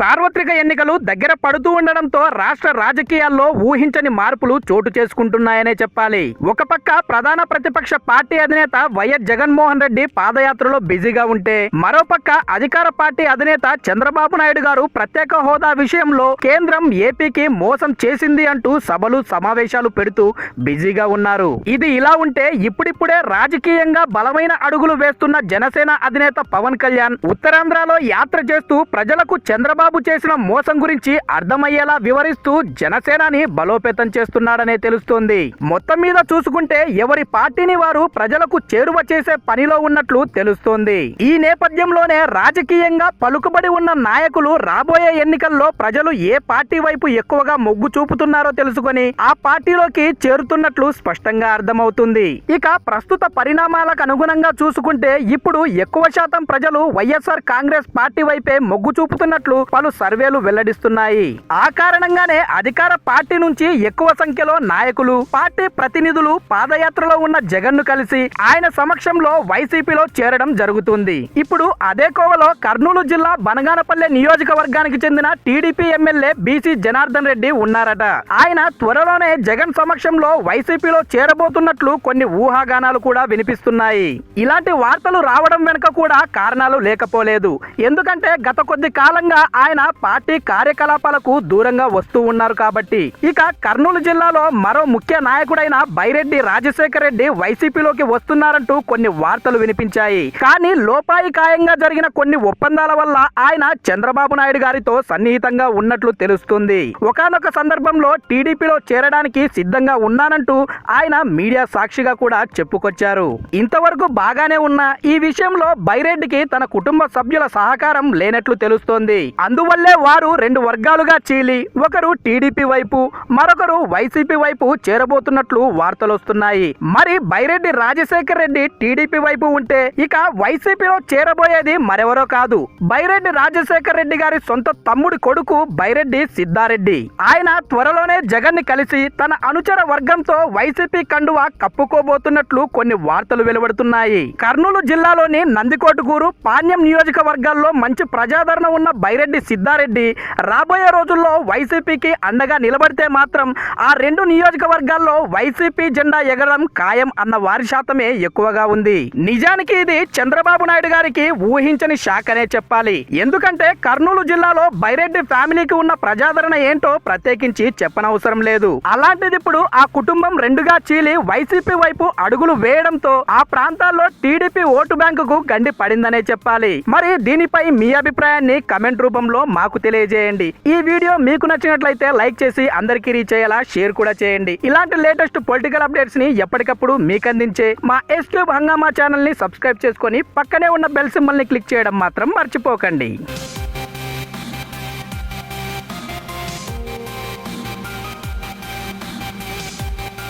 సార్వత్రిక ఎన్నికలు దగ్గర పడుతూ ఉండడంతో రాష్ట్ర రాజకీయాల్లో ఊహించని మార్పులు చోటు చేసుకుంటున్నాయనే చెప్పాలి. ఒక పక్క ప్రధాన ప్రతిపక్ష పార్టీ అధినేత వైఎస్ జగన్మోహన్ రెడ్డి పాదయాత్రలో బిజీగా ఉంటే మరోపక్క అధికార పార్టీ అధినేత చంద్రబాబు నాయుడు గారు ప్రత్యేక హోదా విషయంలో కేంద్రం ఏపీకి మోసం చేసింది అంటూ సభలు సమావేశాలు పెడుతూ బిజీగా ఉన్నారు. ఇది ఇలా ఉంటే ఇప్పుడిప్పుడే రాజకీయంగా బలమైన అడుగులు వేస్తున్న జనసేన అధినేత పవన్ కళ్యాణ్ ఉత్తరాంధ్రలో యాత్ర చేస్తూ ప్రజలకు చంద్రబాబు చేసిన మోసం గురించి అర్థమయ్యేలా వివరిస్తూ జనసేనాని బలోపేతం చేస్తున్నాడనే తెలుస్తోంది. మొత్తం మీద చూసుకుంటే ఎవరి పార్టీని వారు ప్రజలకు చేరువ చేసే పనిలో ఉన్నట్లు తెలుస్తోంది. ఈ నేపథ్యంలోనే రాజకీయంగా పలుకుబడి ఉన్న నాయకులు రాబోయే ఎన్నికల్లో ప్రజలు ఏ పార్టీ వైపు ఎక్కువగా మొగ్గు చూపుతున్నారో తెలుసుకొని ఆ పార్టీలోకి చేరుతున్నట్లు స్పష్టంగా అర్థమవుతుంది. ఇక ప్రస్తుత పరిణామాలకు అనుగుణంగా చూసుకుంటే ఇప్పుడు ఎక్కువ శాతం ప్రజలు వైఎస్ఆర్ కాంగ్రెస్ పార్టీ వైపే మొగ్గు చూపుతున్నట్లు పలు సర్వేలు వెల్లడిస్తున్నాయి. ఆ కారణంగానే అధికార పార్టీ నుంచి ఎక్కువ సంఖ్యలో నాయకులు పార్టీ ప్రతినిధులు పాదయాత్రలో ఉన్న జగన్ను కలిసి ఆయన సమక్షంలో వైసీపీలో చేరడం జరుగుతుంది. ఇప్పుడు అదే కోవలో కర్నూలు జిల్లా బనగానపల్లె నియోజకవర్గానికి చెందిన TDP MLA BC Janardhan Reddy ఉన్నారట. ఆయన త్వరలోనే జగన్ సమక్షంలో వైసీపీలో చేరబోతున్నట్లు కొన్ని ఊహాగానాలు కూడా వినిపిస్తున్నాయి. ఇలాంటి వార్తలు రావడం వెనుక కూడా కారణాలు లేకపోలేదు. ఎందుకంటే గత కొద్ది కాలంగా ఆయన పార్టీ కార్యకలాపాలకు దూరంగా వస్తూ ఉన్నారు కాబట్టి. ఇక కర్నూలు జిల్లాలో మరో ముఖ్య నాయకుడైన బైరెడ్డి రాజశేఖర రెడ్డి వైసీపీలోకి వస్తున్నారంటూ కొన్ని వార్తలు వినిపించాయి. కానీ లోపాయికాయంగా జరిగిన కొన్ని ఒప్పందాల వల్ల ఆయన చంద్రబాబు నాయుడు గారితో సన్నిహితంగా ఉన్నట్లు తెలుస్తుంది. ఒకానొక సందర్భంలో టీడీపీలో చేరడానికి సిద్ధంగా ఉన్నానంటూ ఆయన మీడియా సాక్షిగా కూడా చెప్పుకొచ్చారు. ఇంతవరకు బాగానే ఉన్న ఈ విషయంలో బైరెడ్డికి తన కుటుంబ సభ్యుల సహకారం లేనట్లు తెలుస్తోంది. అందువల్లే వారు రెండు వర్గాలుగా చీలి ఒకరు టీడీపీ వైపు మరొకరు వైసీపీ వైపు చేరబోతున్నట్లు వార్తలు వస్తున్నాయి. మరి బైరెడ్డి రాజశేఖర్ రెడ్డి టీడీపీ వైపు ఉంటే ఇక వైసీపీలో చేరబోయేది మరెవరో కాదు. బైరెడ్డి రాజశేఖర్ రెడ్డి గారి సొంత తమ్ముడి కొడుకు బైరెడ్డి సిద్ధారెడ్డి. ఆయన త్వరలోనే జగన్ని కలిసి తన అనుచర వర్గంతో వైసీపీ కండువా కప్పుకోబోతున్నట్లు కొన్ని వార్తలు వెలువడుతున్నాయి. కర్నూలు జిల్లాలోని నందికోటుగూరు పాణ్యం నియోజకవర్గాల్లో మంచి ప్రజాదరణ ఉన్న బైరెడ్డి సిద్ధారెడ్డి రాబోయే రోజుల్లో వైసీపీకి అండగా నిలబడితే మాత్రం ఆ రెండు నియోజకవర్గాల్లో వైసీపీ జెండా ఎగరడం ఖాయం అన్న వారి శాతమే ఎక్కువగా ఉంది. నిజానికి ఇది చంద్రబాబు నాయుడు గారికి ఊహించని షాక్ అనే చెప్పాలి. ఎందుకంటే కర్నూలు జిల్లాలో బైరెడ్డి ఫ్యామిలీకి ఉన్న ప్రజాదరణ ఏంటో ప్రత్యేకించి చెప్పనవసరం లేదు. అలాంటిది ఇప్పుడు ఆ కుటుంబం రెండుగా చీలి వైసీపీ వైపు అడుగులు వేయడంతో ఆ ప్రాంతాల్లో టీడీపీ ఓటు బ్యాంకుకు గండి పడిందనే చెప్పాలి. మరి దీనిపై మీ అభిప్రాయాన్ని కమెంట్ రూపంలో మాకు తెలియజేయండి. ఈ వీడియో మీకు నచ్చినట్లయితే లైక్ చేసి అందరికీ రీచ్ అయ్యేలా షేర్ కూడా చేయండి. ఇలాంటి లేటెస్ట్ పొలిటికల్ అప్డేట్స్ని ఎప్పటికప్పుడు మీకు అందించే మా ఎస్ ట్యూబ్ హంగామా ఛానల్ని సబ్స్క్రైబ్ చేసుకొని పక్కనే ఉన్న బెల్ సింబల్ని క్లిక్ చేయడం మాత్రం మర్చిపోకండి.